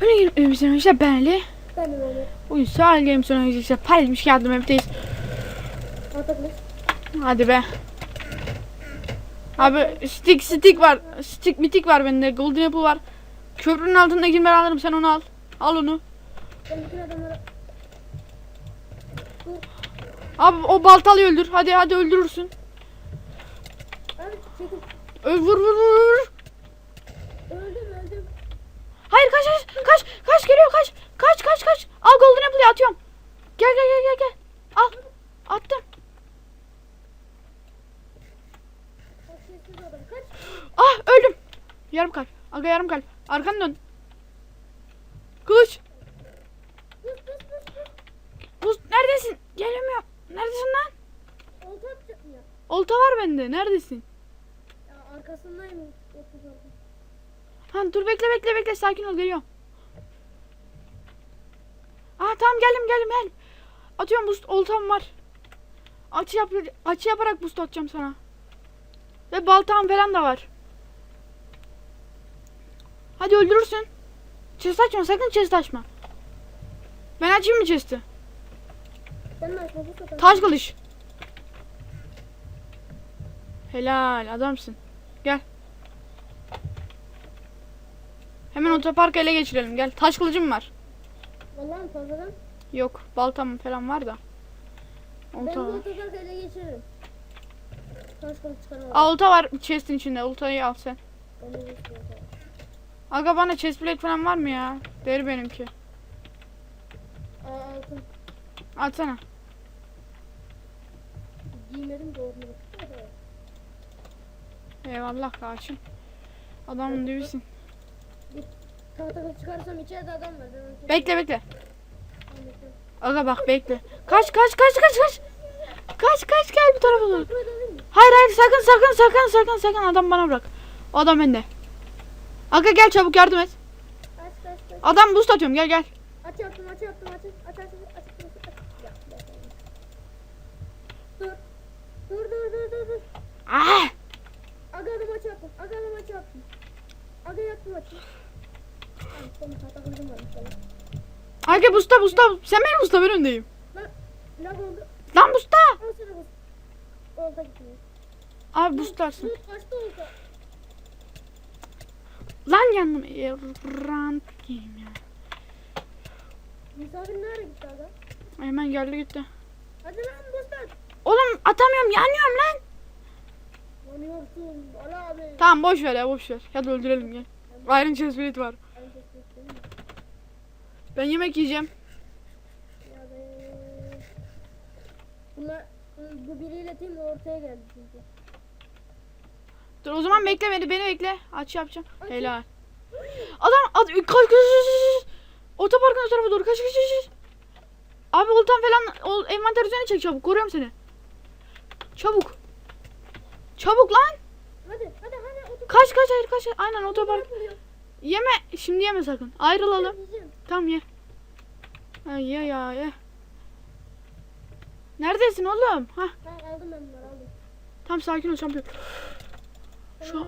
Öyle girip evimizden arkadaşlar ben Ali. Ben de böyle. Bugün Sual Games oynuyoruz arkadaşlar. Paylaşmış geldim evdeyiz. Hadi be. Abi stick stick var. Stick mitik var bende. Golden apple var. Köprünün altındakini ben alırım sen onu al. Al onu. Ben bütün adamları... Abi o baltalıyı öldür. Hadi hadi öldürürsün. Abi çekil. Öl vur vur. vur. Öldüm öldüm. Hayır kaç kaç kaç kaç geliyor kaç. Kaç kaç kaç. Al golden apple'ı atıyorum. Gel gel gel gel gel. Al. Attım. Ah öldüm. Yarım kalp. Aga yarım kalp. Arkanı dön. Kılıç. Buz neredesin? Gelemiyorum. Neredesin lan? Olta ya? Olta var bende. Neredesin? Ya arkasındayım. Ha dur bekle bekle bekle sakin ol geliyorum. Tamam geldim geldim gel. Atıyorum boost oltam var. Açı yap açı yaparak boost atacağım sana. Ve baltam falan da var. Hadi öldürürsün. Chest açma sakın chest açma. Ben açayım mı chest'i? Taş kılıç. Helal adamsın. Gel. Hemen otoparkı ele geçirelim gel. Taş kılıcım var. Vallahi mi fazladan? Yok baltam falan var da. Ben Olta bu var. otoparkı ele geçiririm. Taş kılıç çıkaralım. Aa, olta var chest'in içinde. Oltayı al sen. Ben. Aga bana chest plate falan var mı ya? Deri benimki. Aa altın. Atsana. Giymedim doğru. Evet. Eyvallah kardeşim. Adam dibisin. Tahtadan çıkarsam içeride adam var. Bekle bekle. Aga bak bekle. Kaç kaç kaç kaç kaç. Kaç kaç gel bu tarafa doğru. Hayır hayır sakın sakın sakın sakın sakın adam bana bırak. O adam bende. Aga gel çabuk yardım et. Adam boost atıyorum gel gel. Aç yaptım aç yaptım aç aç aç aç. Dur. Dur dur dur dur dur. Ah! Aga adam aç yaptım. Aga adam aç yaptım. Aga yaptım aç. Aga boostla boostla. Sen benim boostla ben öndeyim. Lan. Lan boostla. Al sana bus. Olta gitmiyor. Abi olta. Lan yandım. Rant diyeyim ya. Misafir nereye gitti aga? Hemen geldi gitti. Hadi lan bustan. Oğlum atamıyorum yanıyorum lan. Yanıyorsun. Ali abi. Tamam boş ver ya boş ver. Hadi öldürelim gel. Iron chest var. Ben kesmek değil mi? Ben yemek yiyeceğim. Bunlar bu biriyle team ortaya geldi çünkü. Dur o zaman bekle beni beni bekle. Aç yapacağım. Aç. Helal. Adam at kaç kaç kaç kaç. Otoparkın o tarafa doğru kaç kaç kaç. Abi oltan falan ol, envanter üzerine çek çabuk. Koruyorum seni. Çabuk. Çabuk lan. Hadi hadi hadi. Kaç kaç hayır kaç. Aynen otopark. Yeme. Şimdi yeme sakın. Ayrılalım. Yiyeceğim. Tamam ye. Ha, ye ya ye. Neredesin oğlum? Ben aldım ben bunları aldım. Tam sakin ol şampiyon. Şu-.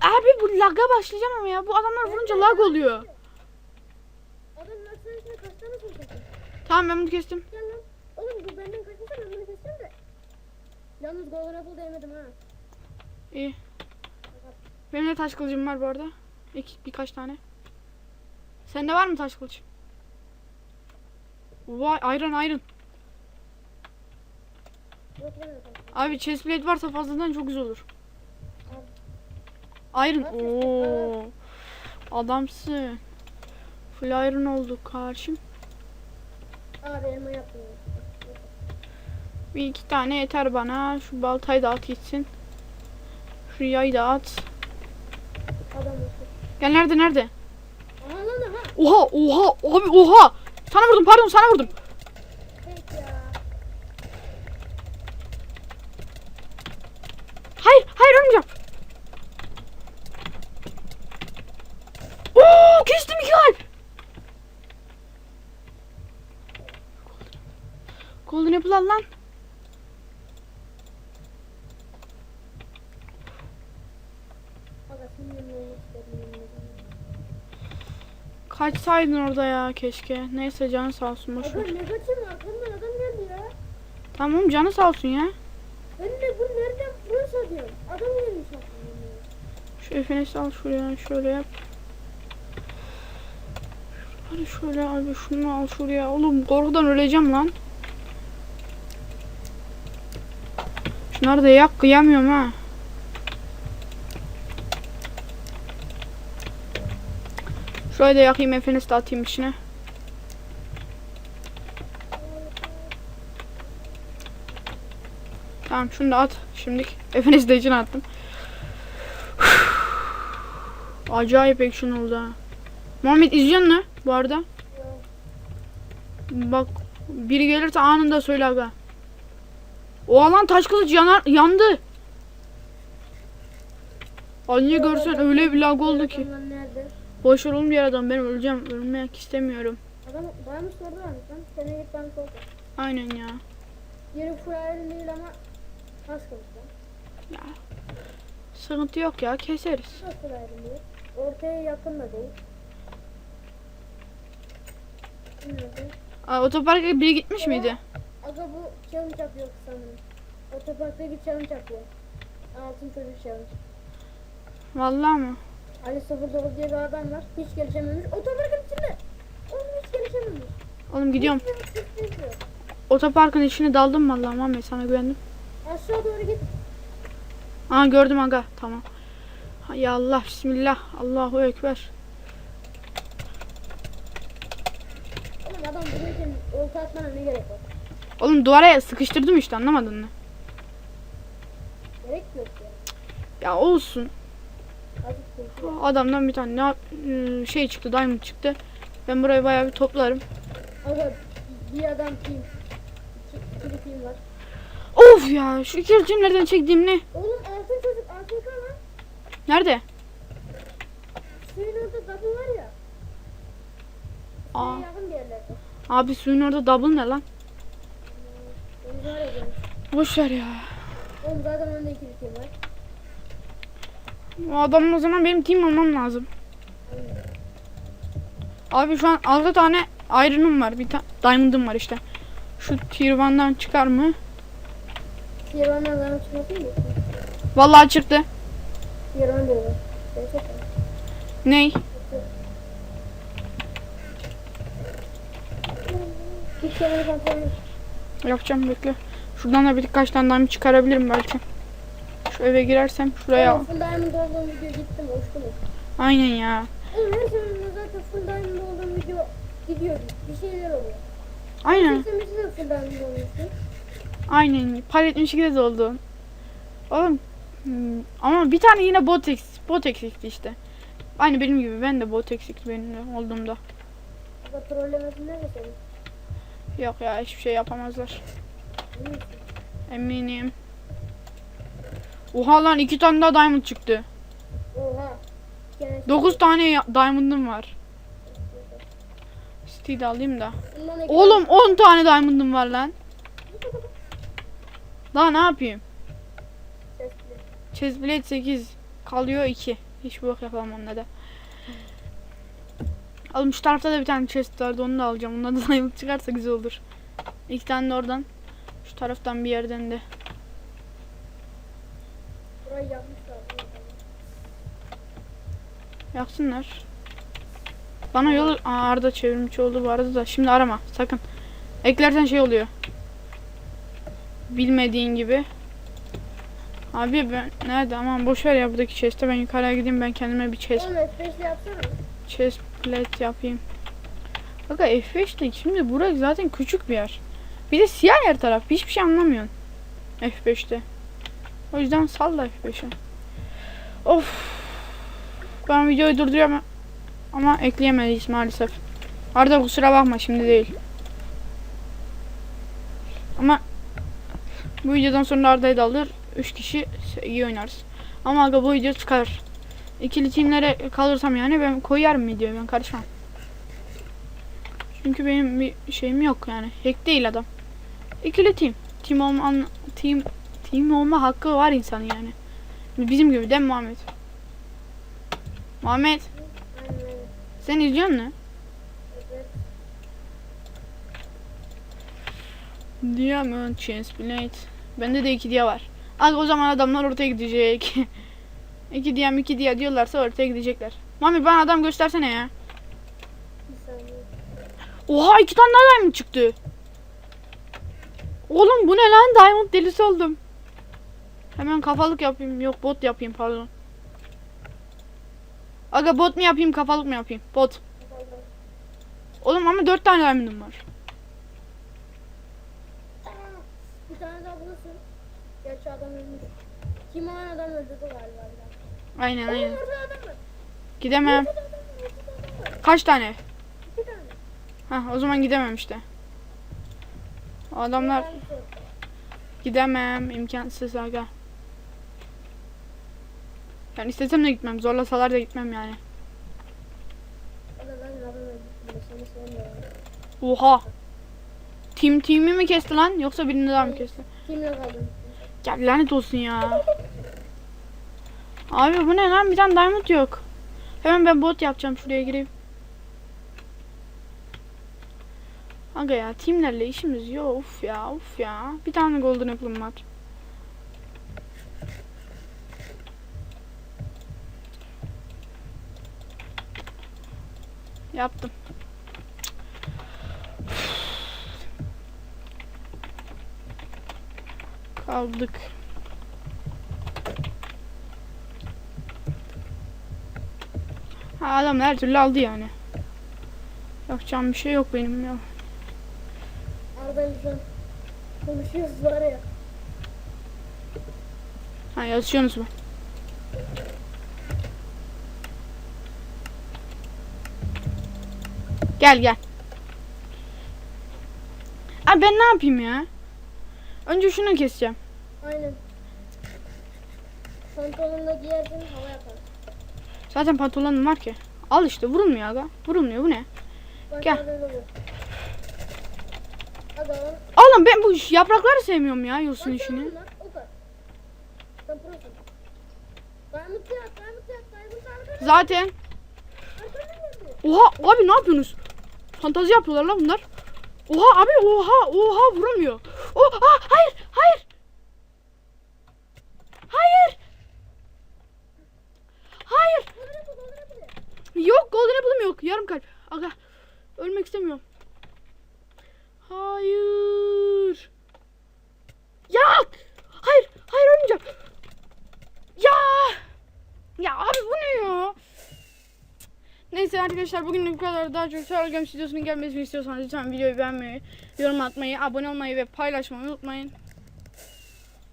Abi bu lag'a başlayacağım ama ya. Bu adamlar vurunca lag oluyor. Adam laksana içine kaç tane? Tamam ben bunu kestim. Gel lan. Oğlum bu benden kaçmışsa ben bunu keseceğim de. Yalnız Golden Apple değmedim ha. İyi. Benim de taş kılıcım var bu arada. İki, birkaç tane. Sende var mı taş kılıç? Vay iron iron. Yok lan yok. Abi chest plate varsa fazladan çok güzel olur. Iron. Oo. Adamsın. Full iron olduk karşım. Bir iki tane yeter bana. Şu baltayı da at gitsin. Şu yayı da at. Adam. Gel nerede nerede? Oha oha abi oha. Sana vurdum pardon sana vurdum. Hayır hayır ölmeyeceğim. Oo kestim iki kalp. Golden Apple al lan. Kaçsaydın orada ya keşke. Neyse canı sağ olsun boş ver. ne kaçayım arkamdan adam geldi ya. Tamam canı sağ olsun ya. Ben de bu nereden burası diyorum. Adam gelmiş aklımda. Şu efenesi al şuraya şöyle yap. Hadi şöyle abi şunu al şuraya. Oğlum korkudan öleceğim lan. Şunları da yak kıyamıyorum ha. Şöyle de yakayım efenesi de atayım içine. Tamam şunu da at. Şimdilik efenesi de içine attım. Acayip action oldu ha. Muhammed izliyor mu bu arada? Bak biri gelirse anında söyle aga. O alan taş kılıç yanar, yandı. Ali görsen öyle bir lag oldu ki. Boş ver oğlum bir adam ben öleceğim. Ölmek istemiyorum. Adam dayanmış orada varmış lan. Sen de git dayanmış orada. Aynen ya. Yeri iron değil ama az kılıç lan. Sıkıntı yok ya keseriz. Nasıl değil? Ortaya yakın da değil. Aa, otoparka biri gitmiş miydi? Aga bu challenge yapıyor sanırım. Otoparkta bir challenge yapıyor. Altın çocuk challenge. Vallahi mı? Ali 09 diye bir adam var. Hiç gelişememiş. Otoparkın içinde. Oğlum hiç gelişememiş. Oğlum gidiyorum. Otoparkın içine daldım vallahi Muhammed sana güvendim. Aşağı doğru git. Aa gördüm aga tamam. Hay Allah bismillah Allahu ekber. Oğlum adam buradayken olta atmana ne gerek var? Oğlum duvara sıkıştırdım işte anlamadın mı? Gerek yok ya. Ya olsun. Adamdan bir tane ne ıı, şey çıktı diamond çıktı. Ben burayı bayağı bir toplarım. Aga bir adam team. Team var. Of ya şu iki nereden çektiğim ne? Oğlum altın çocuk AFK lan. Nerede? Suyun orada double var ya. Aa, yakın bir yerlerde. abi suyun orada double ne lan? Deniz. Boş ver ya. Oğlum zaten önde ikili var. O adamın o zaman benim team olmam lazım. Abi şu an 6 tane iron'um var. Bir tane diamond'ım var işte. Şu tier 1'dan çıkar mı? Tier 1'dan adam çıkmasın mı? Vallahi çıktı. Tier 1 diyorlar. Gerçekten. Ney? Yapacağım bekle. Şuradan da birkaç tane diamond çıkarabilirim belki. Şu eve girersem şuraya. Oğlum full diamond olduğum video gittim. Uçtum. Aynen ya. Her seferinde zaten full diamond olduğum video gidiyor. Bir şeyler oluyor. Aynen. Sesimizi de full diamond olmuştu. Aynen. Palet 72'de de oldu. Oğlum hmm, ama bir tane yine bot eksik, bot eksikti işte. Aynı benim gibi ben de bot eksikti benim de olduğumda. Yok ya hiçbir şey yapamazlar. Eminim. Oha lan iki tane daha diamond çıktı. Oha. 9 tane diamond'ım var. De alayım da. Oğlum 10 tane diamond'ım var lan. Daha ne yapayım? Chestplate 8. Kalıyor 2. Hiç bok yapamam onunla da. Oğlum şu tarafta da bir tane chest vardı onu da alacağım. Ondan da diamond çıkarsa güzel olur. İki tane de oradan. Şu taraftan bir yerden de. Burayı yapmışlar. Yaksınlar. Bana yol Aa, Arda çevirmiş oldu bu arada da. Şimdi arama sakın. Eklersen şey oluyor. Bilmediğin gibi. Abi ben nerede aman boş ver ya buradaki chest'e ben yukarıya gideyim ben kendime bir chest Oğlum F5'li yapsana. chest plate yapayım. Bakın F5'te şimdi burası zaten küçük bir yer. Bir de siyah her taraf. Hiçbir şey anlamıyorsun. F5'te. O yüzden salla F5'e. Of. Ben videoyu durduruyorum ama ekleyemeyiz maalesef. Arda kusura bakma şimdi değil. Ama bu videodan sonra Arda'yı da alır. 3 kişi iyi oynarız. Ama aga bu video çıkar. İkili teamlere kalırsam yani ben koyarım videoyu ben karışmam. Çünkü benim bir şeyim yok yani. Hack değil adam. İkili team. Team olma team team olma hakkı var insanın yani. Bizim gibi değil mi Muhammed? Muhammed. Sen izliyor musun? Diamond Chance Blade. Bende de iki diye var. Az o zaman adamlar ortaya gidecek. iki diyem iki diye diyorlarsa ortaya gidecekler. Mami bana adam göstersene ya. Oha iki tane daha diamond çıktı. Oğlum bu ne lan diamond delisi oldum. Hemen kafalık yapayım. Yok bot yapayım pardon. Aga bot mu yapayım kafalık mı yapayım? Bot. Oğlum ama dört tane diamond'ım var. Bir tane daha bulursun. Gerçi adam ölmüş. Kim o an adam öldürdü galiba. Aynen aynen. Gidemem. Kaç tane? İki tane. Hah o zaman gidemem işte. O adamlar gidemem imkansız aga. Yani istesem de gitmem. Zorlasalar da gitmem yani. Oha. Tim Tim'i mi kesti lan yoksa birini daha mı kesti? Kimle kaldın? Ya lanet olsun ya. Abi bu ne lan bir tane diamond yok. Hemen ben bot yapacağım şuraya gireyim. Aga ya timlerle işimiz yok uf ya uf ya. Bir tane golden apple'ım var. Yaptım. Kaldık. Ha, adam her türlü aldı yani. Yapacağım bir şey yok benim ya. An konuşuyoruz var ya. Ha yazışıyorsunuz mu? Gel gel. Abi ben ne yapayım ya? Önce şunu keseceğim. Aynen. Pantolonla giyersin hava yapar. Zaten pantolonum var ki. Al işte vurulmuyor aga. Vurulmuyor bu ne? Bak Gel. Oğlum ben bu yaprakları sevmiyorum ya yosun işini. Zaten. Oha abi ne yapıyorsunuz? Fantazi yapıyorlar lan bunlar. Oha abi oha oha vurulmuyor. Oha hayır hayır. Hayır. Hayır. Apple. Yok golden apple'ım yok. Yarım kalp. Aga ölmek istemiyorum. Hayır. Ya. Hayır. Hayır ölmeyeceğim. Ya. Ya abi bu ne ya? Neyse arkadaşlar bugün bu kadar. Daha çok Sarı Games videosunun gelmesini istiyorsanız lütfen videoyu beğenmeyi, yorum atmayı, abone olmayı ve paylaşmayı unutmayın.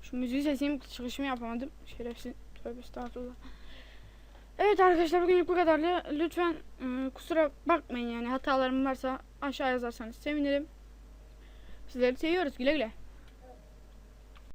Şu müziği sesimi çıkışımı yapamadım. Şerefsiz. Tövbe estağfurullah. Evet arkadaşlar bugün bu kadarla. Lütfen ıı, kusura bakmayın yani hatalarım varsa aşağı yazarsanız sevinirim. Sizleri seviyoruz. Güle güle.